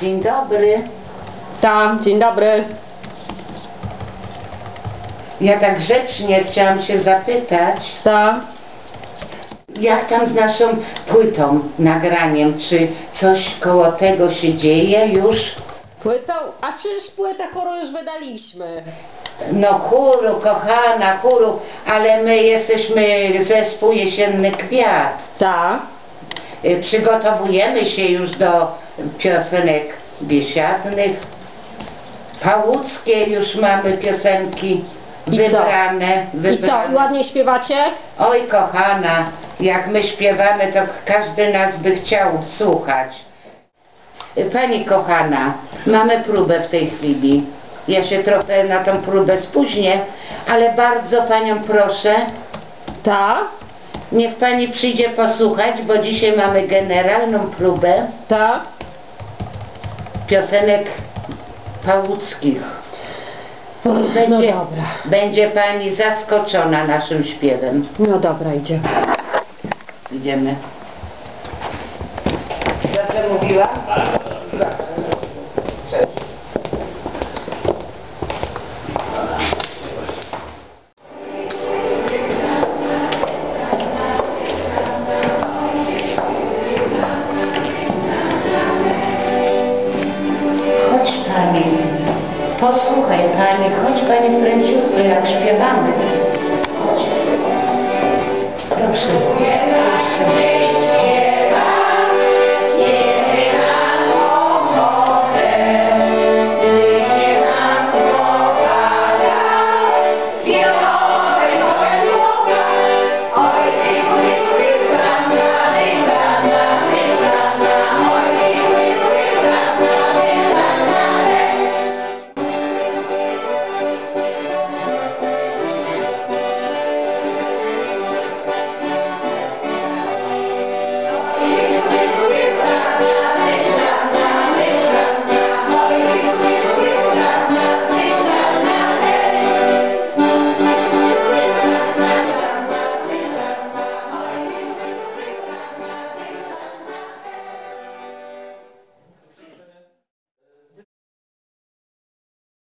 Dzień dobry. Tam, dzień dobry. Ja tak grzecznie chciałam się zapytać, Ta. jak tam z naszą płytą, nagraniem, czy coś koło tego się dzieje już? Płytą? A przecież płytę chóru już wydaliśmy. No chóru, kochana, chóru, ale my jesteśmy zespół Jesienny Kwiat. Ta. Y, Przygotowujemy się już do piosenek biesiadnych. Pałuckie już mamy piosenki I co? wybrane. I co, wybrane. ładnie śpiewacie? Oj kochana, jak my śpiewamy, to każdy nas by chciał słuchać. Y, Pani kochana, mamy próbę w tej chwili. Ja się trochę na tą próbę spóźnię, ale bardzo Panią proszę, Ta. Niech Pani przyjdzie posłuchać, bo dzisiaj mamy generalną próbę Ta. piosenek pałuckich. No Będzie, dobra. będzie Pani zaskoczona naszym śpiewem. No dobra, idzie. Idziemy. Dobrze mówiła? Chodź Posłuchaj Pani, chodź Pani pręciutko jak śpiewamy. Chodź. Proszę.